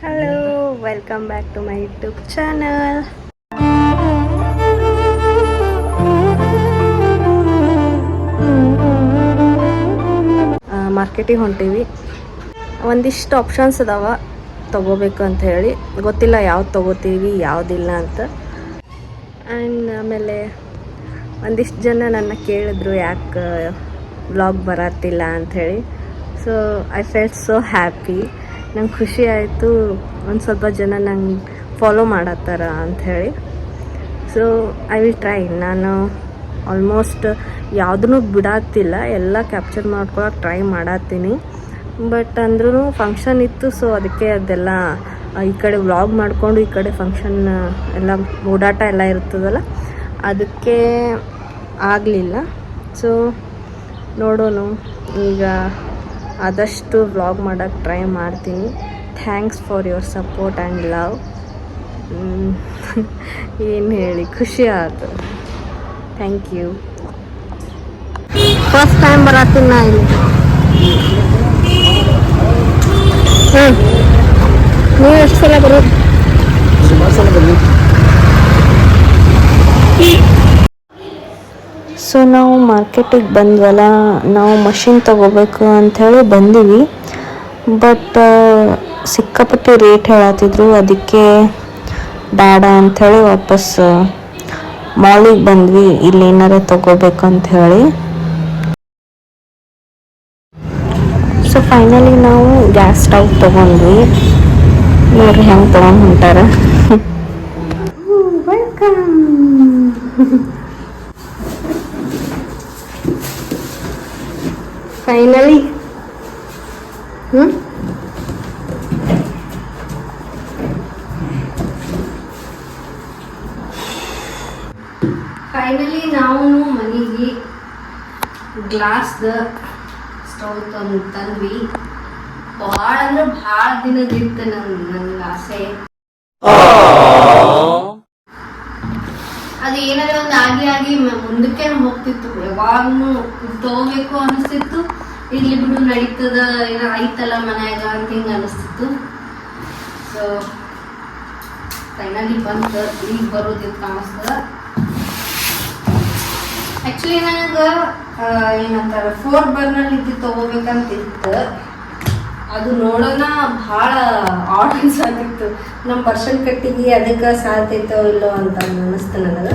Hello welcome back to my YouTube channel ಮಾರ್ಕೆಟಿಗೆ ಹೊಂಟೀವಿ. ಒಂದಿಷ್ಟು ಆಪ್ಷನ್ಸ್ ಅದಾವ, ತಗೋಬೇಕು ಅಂತ ಹೇಳಿ. ಗೊತ್ತಿಲ್ಲ ಯಾವ್ದು ತೊಗೋತೀವಿ, ಯಾವುದಿಲ್ಲ ಅಂತ. ಆ್ಯಂಡ್ ಆಮೇಲೆ ಒಂದಿಷ್ಟು ಜನ ನನ್ನ ಕೇಳಿದ್ರು ಯಾಕೆ ಬ್ಲಾಗ್ ಬರತ್ತಿಲ್ಲ ಅಂಥೇಳಿ so I felt so happy ನಂಗೆ ಖುಷಿ ಆಯಿತು. ಒಂದು ಸ್ವಲ್ಪ ಜನ ನಂಗೆ ಫಾಲೋ ಮಾಡತ್ತಾರ ಅಂಥೇಳಿ ಸೊ ಐ ವಿಲ್ ಟ್ರೈ ನಾನು ಆಲ್ಮೋಸ್ಟ್ ಯಾವುದೂ ಬಿಡಾತಿಲ್ಲ. ಎಲ್ಲ ಕ್ಯಾಪ್ಚರ್ ಮಾಡ್ಕೊಳಕ್ಕೆ ಟ್ರೈ ಮಾಡತ್ತೀನಿ ಬಟ್ ಅಂದ್ರೂ ಫಂಕ್ಷನ್ ಇತ್ತು ಸೊ ಅದಕ್ಕೆ ಅದೆಲ್ಲ ಈ ಕಡೆ ವ್ಲಾಗ್ ಮಾಡಿಕೊಂಡು ಈ ಕಡೆ ಫಂಕ್ಷನ್ ಎಲ್ಲ ಓಡಾಟ ಎಲ್ಲ ಇರ್ತದಲ್ಲ, ಅದಕ್ಕೆ ಆಗಲಿಲ್ಲ. ಸೊ ನೋಡೋಣ. ಈಗ ಆದಷ್ಟು ವ್ಲಾಗ್ ಮಾಡೋಕ್ಕೆ ಟ್ರೈ ಮಾಡ್ತೀನಿ. Thanks for your support and love ಏನು ಹೇಳಿ ಖುಷಿ ಆಯಿತು ಥ್ಯಾಂಕ್ ಯು ಫಸ್ಟ್ ಟೈಮ್ ಬರತ್ತೀನಿ ನಾ ಇಲ್ಲಿ. ಹಾಂ ನೀವು ಎಷ್ಟು ಸಲ ಬರೋದು? ಸೊ ನಾವು ಮಾರ್ಕೆಟಿಗೆ ಬಂದ್ವಲ್ಲ, ನಾವು ಮಷಿನ್ ತಗೋಬೇಕು ಅಂಥೇಳಿ ಬಂದೀವಿ. ಬಟ್ ಸಿಕ್ಕಾಪಟ್ಟೆ ರೇಟ್ ಹೇಳತ್ತಿದ್ರು ಅದಕ್ಕೆ ಬೇಡ ಅಂಥೇಳಿ ವಾಪಸ್ ಮಾಲಿಗೆ ಬಂದ್ವಿ. ಇಲ್ಲಿ ತಗೋಬೇಕು ಅಂತ ಹೇಳಿ ಸೊ ಫೈನಲಿ ನಾವು ಗ್ಯಾಸ್ ಸ್ಟವ್ ತಗೊಂಡ್ವಿ. ನೋಡ್ರಿ ಹೆಂಗೆ ತಗೊಂಡು ಹೊಂಟಾರ. ವೆಲ್ಕಮ್ ಫೈನಲಿ ಹ್ಞೂ ಫೈನಲಿ ನಾವು ಮನೆಗೆ ಗ್ಲಾಸ್ದ ಸ್ಟವ್ ತಂದು ತಂದ್ವಿ. ಭಾಳ ಅಂದ್ರೆ ಭಾಳ ದಿನದಿತ್ತು ನನ್ ನನ್ಗೆ ಆಸೆ ಅದು ಏನಾರ ಒಂದು ಆಗಿ ಆಗಿ ಮುಂದಕ್ಕೆ ಹೋಗ್ತಿತ್ತು. ಯಾವಾಗ್ಲೂ ತಗೋಬೇಕು ಅನಿಸ್ತಿತ್ತು. ಇಲ್ಲಿ ಬಿಡು, ನಡೀತದ, ಏನೋ ಐತಲ್ಲ ಮನ್ಯಾಗ ಅಂತ ಹಿಂಗ ಅನಿಸ್ತಿತ್ತು. ಸೊ ಫೈನಲಿ ಬಂತ ಈಗ ಬರೋದಿತ್ತು ಕಾಣಿಸ್ತದ ಆ್ಯಕ್ಚುಲಿ ನನಗೆ ಏನಂತಾರೆ ಫೋರ್ ಬರ್ನಲ್ಲಿ ಇದ್ದು ತಗೋಬೇಕಂತ ಇತ್ತು ಅದು ನೋಡೋಣ ಭಾಳ ಆಡ್ ಅನ್ಸಾತಿತ್ತು ನಮ್ಮ ಪರ್ಸನ್ ಕಟ್ಟಿಗೆ ಅದಕ್ಕೆ ಸಾಧ್ಯತೋ ಇಲ್ಲೋ ಅಂತ ಅನ್ನಿಸ್ತು ನನಗೆ.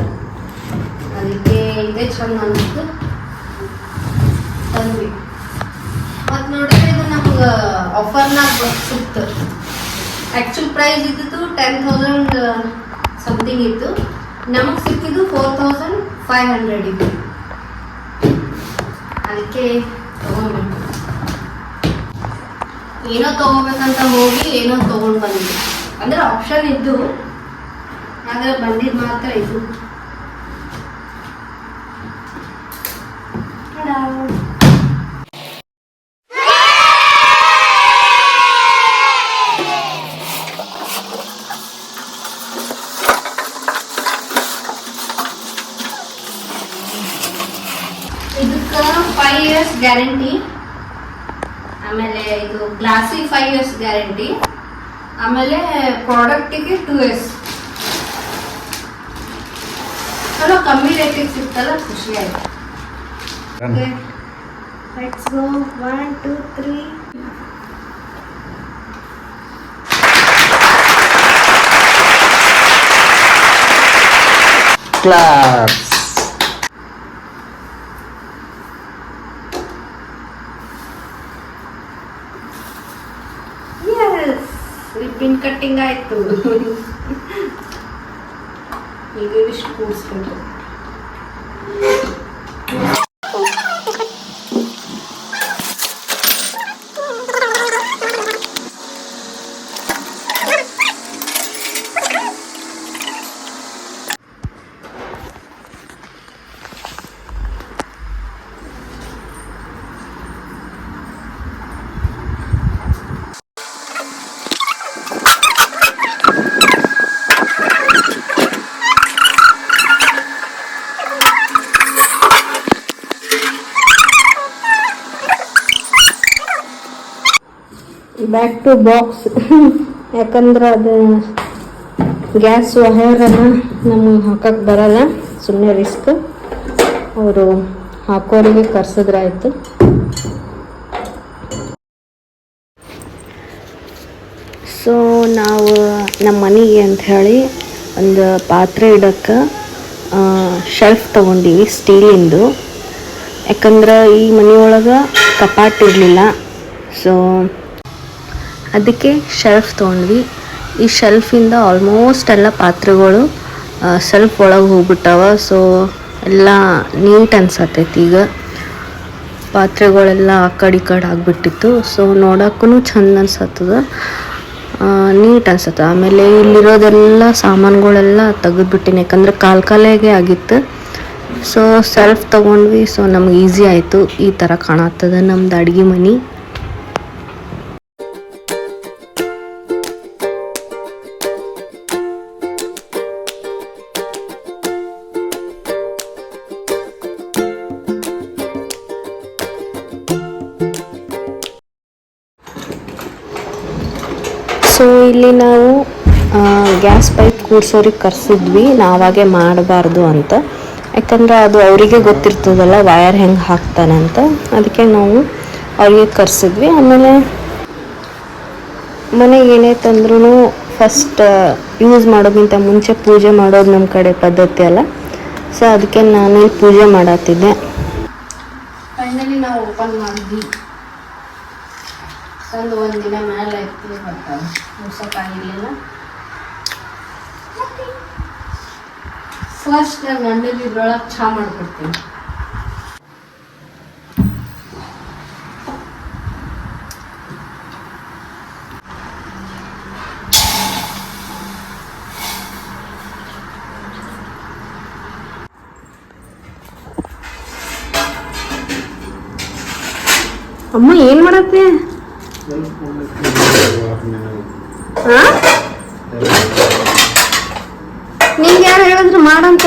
ಅದಕ್ಕೆ ಇದೇ ಚಂದ ಅನ್ನಿಸ್ತು. ತಂದ್ವಿ ಮತ್ತು ನೋಡಿದ್ರೆ ಇದು ನಮ್ಗೆ ಆಫರ್ನಾಗ ಸಿಕ್ತು. ಆ್ಯಕ್ಚುಲ್ ಪ್ರೈಸ್ ಇದ್ದಿದ್ದು ಟೆನ್ ತೌಸಂಡ್ ಸಮಥಿಂಗ್ ಇತ್ತು. ನಮಗೆ ಸಿಕ್ಕಿದ್ದು ಫೋರ್ ತೌಸಂಡ್ ಫೈವ್ ಹಂಡ್ರೆಡ್ ಇತ್ತು. ಅದಕ್ಕೆ ತಗೊಂಡ್ಬಿಟ್ಟು ಏನೋ ತಗೋಬೇಕಂತ ಹೋಗಿ, ಏನೋ ತಗೊಂಡ್ ಬಂದ್ವಿ ಅಂದ್ರೆ ಆಪ್ಷನ್ ಇದ್ದು, ಆದ್ರೆ ಬಂದಿದ್ ಮಾತ್ರ ಇದು Ta-da! ಇದಕ್ಕೆ ಫೈವ್ ಇಯರ್ಸ್ ಗ್ಯಾರಂಟಿ ಆಮೇಲೆ ಇದು ಗ್ಲಾಸಿ ಫೈವ್ ಇಯರ್ಸ್ ಗ್ಯಾರಂಟಿ ಆಮೇಲೆ ಪ್ರಾಡಕ್ಟಿಗೆ ಟೂ ಇಯರ್ಸ್ ಚಲೋ ಕಮ್ಮಿ ರೇಟಿಗೆ ಸಿಗ್ತಲ್ಲ ಖುಷಿ ಆಯ್ತು let's go one two three Claps. cutting ಆಯ್ತು. ಈಗ ಇಷ್ಟು ಕೂಡಿಸ್ಬೇಕು ಬ್ಯಾಕ್ ಟು ಬಾಕ್ಸ್ ಯಾಕಂದ್ರೆ ಅದು ಗ್ಯಾಸ್ ವೈರನ್ನು ನಮಗೆ ಹಾಕಕ್ಕೆ ಬರಲ್ಲ. ಸುಮ್ಮನೆ ರಿಸ್ಕ್ ಅವರು ಹಾಕೋರಿಗೆ ಕರ್ಸಿದ್ರಾಯ್ತು ಸೊ ನಾವು ನಮ್ಮ ಮನೆಗೆ ಅಂತ ಹೇಳಿ ಒಂದು ಪಾತ್ರೆ ಇಡೋಕ್ಕೆ ಶೆಲ್ಫ್ ತೊಗೊಂಡಿವಿ ಸ್ಟೀಲಿಂದು ಯಾಕಂದ್ರೆ ಈ ಮನೆಯೊಳಗೆ ಕಪಾಟ್ ಇರಲಿಲ್ಲ. ಸೊ ಅದಕ್ಕೆ ಶೆಲ್ಫ್ ತೊಗೊಂಡ್ವಿ. ಈ ಶೆಲ್ಫಿಂದ ಆಲ್ಮೋಸ್ಟ್ ಎಲ್ಲ ಪಾತ್ರೆಗಳು ಸೆಲ್ಫ್ ಒಳಗೆ ಹೋಗ್ಬಿಟ್ಟವ. ಸೊ ಎಲ್ಲ ನೀಟ್ ಅನ್ಸತ್ತೈತಿ ಈಗ. ಪಾತ್ರೆಗಳೆಲ್ಲ ಆ ಕಡೆ ಈ ಕಡೆ ಆಗಿಬಿಟ್ಟಿತ್ತು. ಸೊ ನೋಡೋಕ್ಕೂ ಚಂದ ಅನ್ಸತ್ತದ. ನೀಟ್ ಅನ್ಸತ್ತೆ. ಆಮೇಲೆ ಇಲ್ಲಿರೋದೆಲ್ಲ ಸಾಮಾನುಗಳೆಲ್ಲ ತೆಗೆದ್ಬಿಟ್ಟಿನಿ. ಯಾಕಂದರೆ ಕಾಲ್ ಕಾಲೇಗೆ ಆಗಿತ್ತು. ಸೊ ಸೆಲ್ಫ್ ತೊಗೊಂಡ್ವಿ. ಸೊ ನಮ್ಗೆ ಈಸಿ ಆಯಿತು. ಈ ಥರ ಕಾಣತ್ತದ ನಮ್ದು ಅಡುಗೆ ಮನೆ. ಸೊ ಇಲ್ಲಿ ನಾವು ಗ್ಯಾಸ್ ಪೈಪ್ ಕೂಡ್ಸೋರಿಗೆ ಕರ್ಸಿದ್ವಿ. ನಾವಾಗೆ ಮಾಡಬಾರ್ದು ಅಂತ. ಯಾಕಂದರೆ ಅದು ಅವರಿಗೆ ಗೊತ್ತಿರ್ತದಲ್ಲ ವಯರ್ ಹೆಂಗೆ ಹಾಕ್ತಾನೆ ಅಂತ. ಅದಕ್ಕೆ ನಾವು ಅವರಿಗೆ ಕರ್ಸಿದ್ವಿ. ಆಮೇಲೆ ಮನೆಗೆ ಏನೇ ತಂದ್ರೂ ಫಸ್ಟ್ ಯೂಸ್ ಮಾಡೋಕ್ಕಿಂತ ಮುಂಚೆ ಪೂಜೆ ಮಾಡೋದು ನಮ್ಮ ಕಡೆ ಪದ್ಧತಿ ಅಲ್ಲ. ಸೊ ಅದಕ್ಕೆ ನಾನು ಪೂಜೆ ಮಾಡತ್ತಿದ್ದೆ ಫೈನಲಿ ನಾವು ಓಪನ್ ಮಾಡಿದ್ವಿ. ತಂದು ಒಂದು ದಿನ ಮೇಲೆ ಐತಿ ಬರ್ತಾವೆ ಮುಗ್ಸೋಕ್ಕಾಗಿರ್ಲಿಲ್ಲ ಫಸ್ಟ್ ನಾನು ಗಂಡಲ್ಲಿ ಇದ್ರೊಳಗೆ ಚಹಾ ಮಾಡ್ಕೊಡ್ತೀನಿ. ಅಮ್ಮ, ಏನ್ ಮಾಡತ್ತೆ? ನಿಂಗೆ ಯಾರು ಹೇಳಿದ್ರು ಮಾಡಂತ?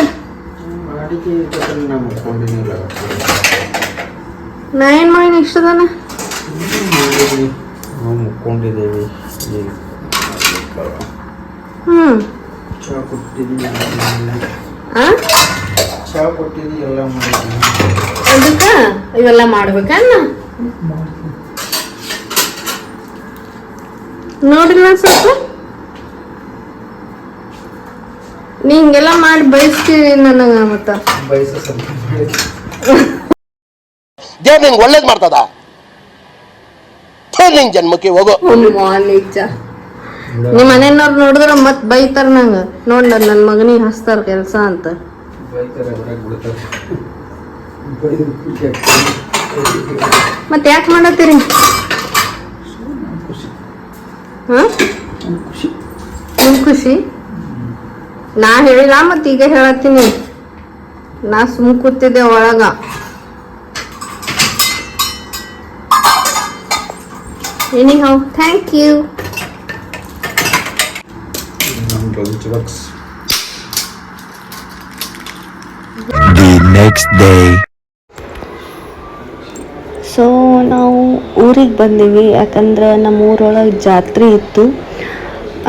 ನಾ ಏನ್ ಮಾಡಿನ ಇಷ್ಟದನ? ನಾವು ಮುಕ್ಕೊಂಡಿದ್ದೇವೆ ಹ್ಮ್. ಚಹಾ ಕೊಟ್ಟಿದ್ದೀವಿ ಚಹಾ ಕೊಟ್ಟಿದ್ದೀವಿ ಎಲ್ಲ ಮಾಡಿದ್ವಿ ಅದಕ್ಕೆ ಇವೆಲ್ಲ ಮಾಡ್ಬೇಕನ್ನ? ನೋಡಿಲ್ಲ ಸ್ವಲ್ಪ ನೀ ಹಿಂಗೆಲ್ಲ ಮಾಡಿ ಬಯಸ್ತೀವಿ ನನಗ ಮತ್ತ. ದೇವ್ರು ನಿಂಗೆ ಒಳ್ಳೇದು ಮಾಡ್ತದ? ನಿನ್ ಜನ್ಮಕ್ಕೆ ಹೋಗೋ. ನಿಜ. ನಿಮ್ಮ ಮನೆಯವ್ರು ನೋಡಿದ್ರ ಮತ್ ಬೈತಾರ ನಂಗ. ನೋಡ್ಲ ನನ್ ಮಗನಿಗೆ ಹಚ್ತಾರ ಕೆಲ್ಸ ಅಂತ. ಬೈತಾರೆ ಹೊರಗೆ ಬಿಡ್ತಾರೆ. ಬೈದು ಖುಷಿ ಮತ್ ಯಾಕೆ ಮಾಡತ್ತೀರಿ? ನಿಮ್ ಖುಷಿ ನಾ ಹೇಳಿಲ್ಲ ಮತ್ ಈಗ ಹೇಳತ್ತೀನಿ. ನಾ ಸುಮ್ ಕೂತಿದ್ದೆ ಒಳಗ. ಎನಿಹೌ ಥ್ಯಾಂಕ್ ಯು ನಮ್ಮ lunch box The next day. So ನಾವು ಊರಿಗೆ ಬಂದೀವಿ. ಯಾಕಂದ್ರೆ ನಮ್ಮ ಊರೊಳಗೆ ಜಾತ್ರೆ ಇತ್ತು.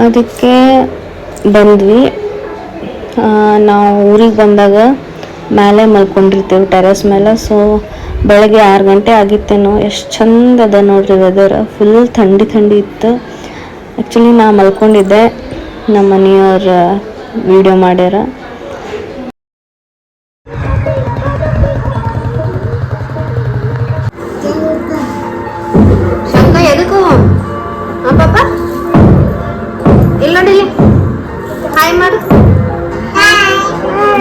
ಅದಕ್ಕೆ ಬಂದ್ವಿ. ನಾವು ಊರಿಗೆ ಬಂದಾಗ ಮೇಲೆ ಮಲ್ಕೊಂಡಿರ್ತೇವೆ ಟೆರೆಸ್ ಮೇಲೆ ಸೊ ಬೆಳಗ್ಗೆ ಆರು ಗಂಟೆ ಆಗಿತ್ತೇನೋ. ಎಷ್ಟು ಚಂದ ಅದ ನೋಡ್ರಿ ವೆದರ್ ಫುಲ್ ಥಂಡಿ ಥಂಡಿ ಇತ್ತು. ಆ್ಯಕ್ಚುಲಿ ನಾ ಮಲ್ಕೊಂಡಿದ್ದೆ. ನಮ್ಮ ಮನೆಯವ್ರ ವಿಡಿಯೋ ಮಾಡ್ಯಾರ.